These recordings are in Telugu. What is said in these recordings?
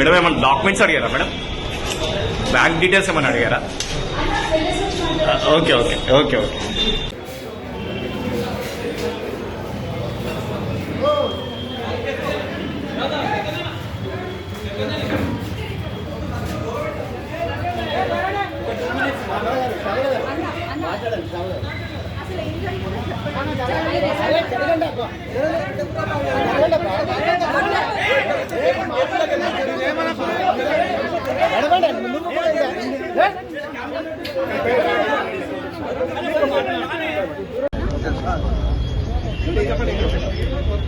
మేడం ఏమైనా డాక్యుమెంట్స్ అడిగారా మేడం బ్యాంక్ డీటెయిల్స్ ఏమైనా అడిగారా ఓకే ఓకే ఓకే ఓకే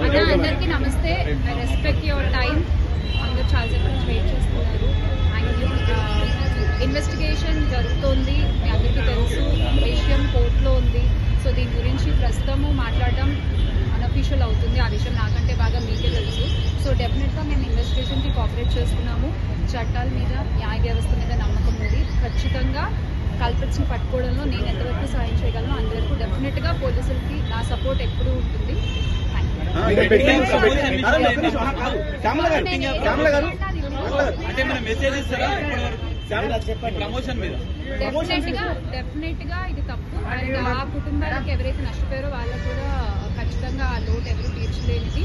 అన్న అందరికీ నమస్తే. ఐ రెస్పెక్ట్ యువర్ టైం చాలా చాలాసేపు నుంచి వెయిట్ చేస్తున్నారు. ఇన్వెస్టిగేషన్ జరుగుతోంది. మీ అందరికీ తెలుసు విషయం కోర్టులో ఉంది. సో దీని గురించి ప్రస్తుతము మాట్లాడడం అన్అఫీషియల్ అవుతుంది. ఆ విషయం నాకంటే బాగా మీకే తెలుసు. సో డెఫినెట్గా మేము ఇన్వెస్టిగేషన్కి కోఆపరేట్ చేస్తున్నాము. చట్టాల మీద న్యాయ వ్యవస్థ మీద నమ్మకం ఉంది. ఖచ్చితంగా కల్పిట్స్ని పట్టుకోవడంలో నేను ఎంతవరకు సాయం చేయగలను అంతవరకు డెఫినెట్గా పోలీసులకి నా సపోర్ట్ ఎప్పుడూ ఉంటుంది. శ్యామల గారు శ్యామల గారు అంటే మన మెసేజ్ ఇస్తారా? ప్రమోషన్ మీద. డెఫినెట్గా ఇది తప్పు. అండ్ ఆ కుటుంబాలకు ఎవరైతే నష్టపోయారో వాళ్ళకు కూడా ఖచ్చితంగా ఆ లోటు ఎవరు తీర్చలేనిది.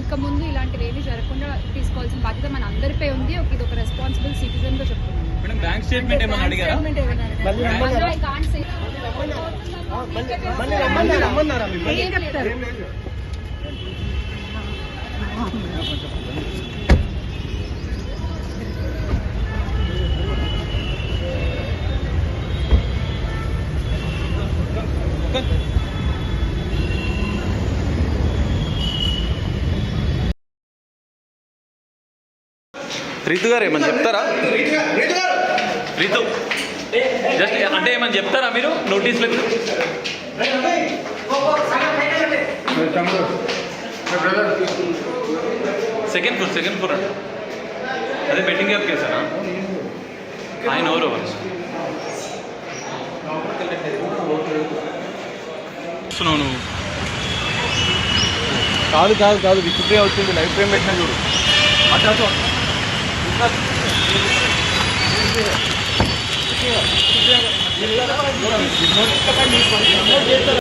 ఇంకా ముందు ఇలాంటివి ఏమీ జరగకుండా తీసుకోవాల్సిన బాధ్యత మన అందరిపై ఉంది. ఒక ఇది ఒక రెస్పాన్సిబుల్ సిటిజన్గా చెప్తున్నాను. మేడం బ్యాంక్ స్టేట్మెంట్ ఏమైనా అడిగారా? రితు గారు ఏమని చెప్తారా? రితు జస్ట్ అంటే ఏమని చెప్తారా మీరు? నోటీసులు సెకండ్ ఫ్లోర్ సెకండ్ ఫ్లోర్ అండి. అదే బెట్టింగ్ యాప్ కేసానా? ఆయన ఎవరు? నువ్వు. కాదు కాదు కాదు. విచిత్రే వచ్చింది. లైఫ్ ఫ్రేమ్ పెట్టినా చూడు. అటు. చేస్తారు